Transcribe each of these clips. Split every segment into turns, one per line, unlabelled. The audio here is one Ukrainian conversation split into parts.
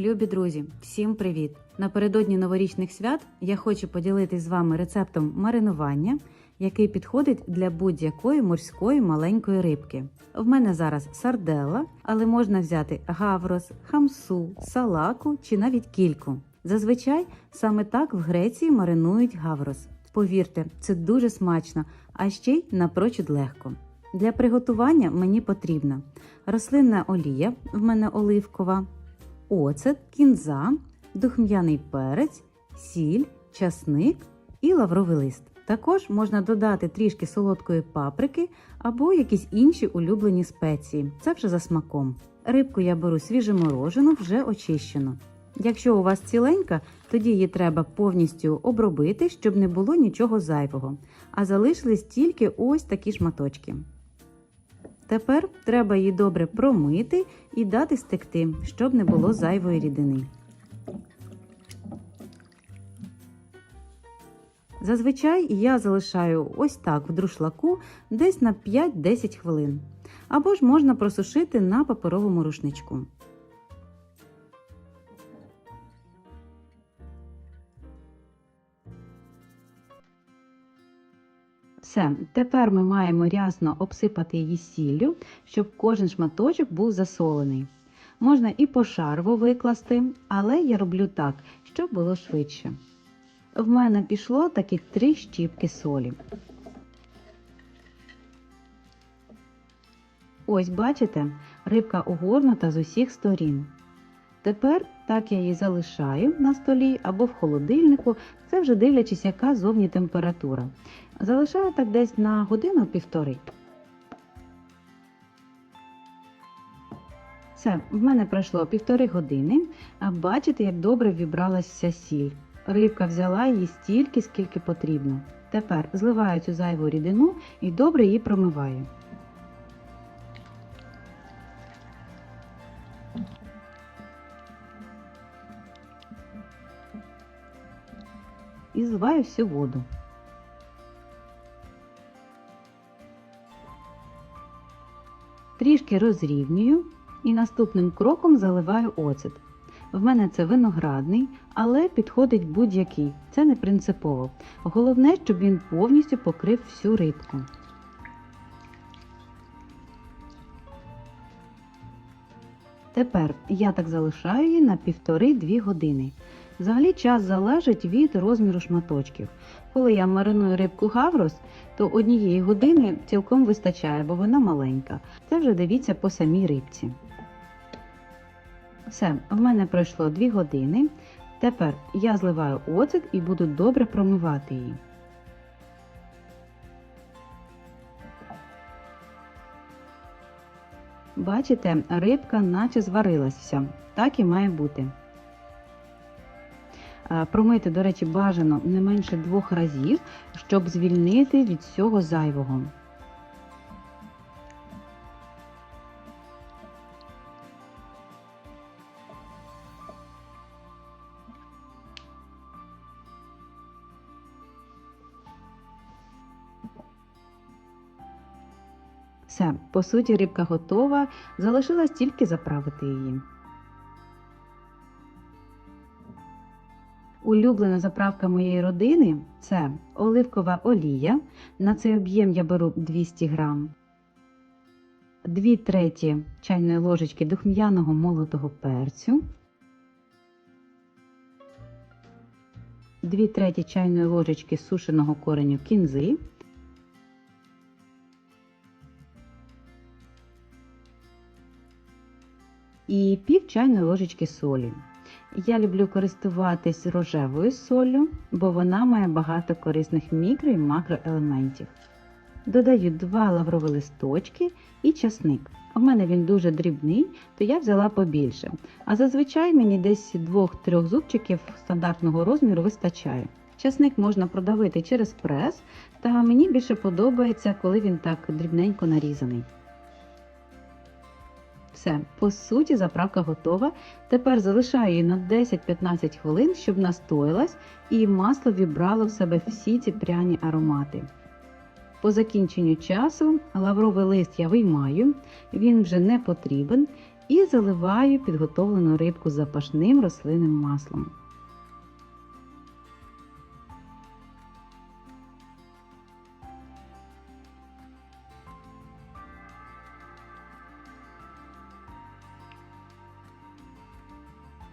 Любі друзі, всім привіт! Напередодні новорічних свят я хочу поділитись з вами рецептом маринування, який підходить для будь-якої морської маленької рибки. В мене зараз сарделла, але можна взяти гаврос, хамсу, салаку чи навіть кільку. Зазвичай саме так в Греції маринують гаврос. Повірте, це дуже смачно, а ще й напрочуд легко. Для приготування мені потрібна рослинна олія, в мене оливкова, оцет, кінза, духм'яний перець, сіль, часник і лавровий лист. Також можна додати трішки солодкої паприки або якісь інші улюблені спеції. Це вже за смаком. Рибку я беру свіжеморожену, вже очищену. Якщо у вас ціленька, тоді її треба повністю обробити, щоб не було нічого зайвого, а залишились тільки ось такі шматочки. Тепер треба її добре промити і дати стекти, щоб не було зайвої рідини. Зазвичай я залишаю ось так в друшлаку десь на 5-10 хвилин. Або ж можна просушити на паперовому рушничку. Все, тепер ми маємо рясно обсипати її сіллю, щоб кожен шматочок був засолений. Можна і пошарво викласти, але я роблю так, щоб було швидше. В мене пішло такі три щіпки солі. Ось бачите, рибка огорнута з усіх сторін. Тепер так я її залишаю на столі або в холодильнику, це вже дивлячись, яка зовні температура. Залишаю так десь на годину-півтори. Все, в мене пройшло півтори години, бачите, як добре вібралася сіль. Рибка взяла її стільки, скільки потрібно. Тепер зливаю цю зайву рідину і добре її промиваю. І зливаю всю воду. Трішки розрівнюю і наступним кроком заливаю оцет. В мене це виноградний, але підходить будь-який, це не принципово. Головне, щоб він повністю покрив всю рибку. Тепер я так залишаю її на 1,5-2 години. Взагалі час залежить від розміру шматочків. Коли я мариную рибку гаврос, то однієї години цілком вистачає, бо вона маленька. Це вже дивіться по самій рибці. Все, в мене пройшло 2 години. Тепер я зливаю оцет і буду добре промивати її. Бачите, рибка наче зварилась вся. Так і має бути. Промити, до речі, бажано не менше двох разів, щоб звільнити від всього зайвого. Все, по суті, рибка готова, залишилось тільки заправити її. Улюблена заправка моєї родини це оливкова олія. На цей об'єм я беру 200 грам, 2 треті чайної ложечки духм'яного молотого перцю, 2 треті чайної ложечки сушеного кореню кінзи. І пів чайної ложечки солі. Я люблю користуватись рожевою солью, бо вона має багато корисних мікро і макроелементів. Додаю 2 лаврові листочки і часник. У мене він дуже дрібний, то я взяла побільше. А зазвичай мені десь 2-3 зубчиків стандартного розміру вистачає. Часник можна продавити через прес, та мені більше подобається, коли він так дрібненько нарізаний. Все, по суті, заправка готова. Тепер залишаю її на 10-15 хвилин, щоб настоялась і масло вібрало в себе всі ці пряні аромати. По закінченню часу лавровий лист я виймаю, він вже не потрібен. і заливаю підготовлену рибку запашним рослинним маслом.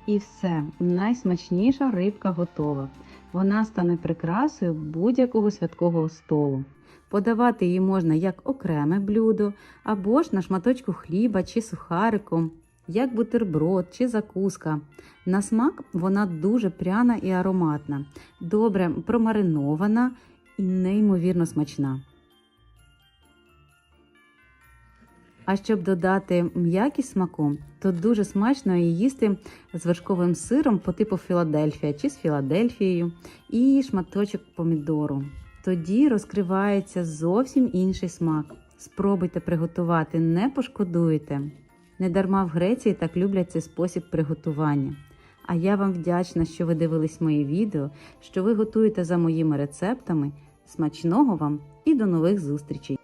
І все, найсмачніша рибка готова. Вона стане прикрасою будь-якого святкового столу. Подавати її можна як окреме блюдо, або ж на шматочку хліба чи сухариком, як бутерброд чи закуска. На смак вона дуже пряна і ароматна, добре промаринована і неймовірно смачна. А щоб додати м'якість смаку, то дуже смачно її їсти з вершковим сиром по типу Філадельфія чи з Філадельфією і шматочок помідору. Тоді розкривається зовсім інший смак. Спробуйте приготувати, не пошкодуєте. Недарма в Греції так люблять цей спосіб приготування. А я вам вдячна, що ви дивились мої відео, що ви готуєте за моїми рецептами. Смачного вам і до нових зустрічей!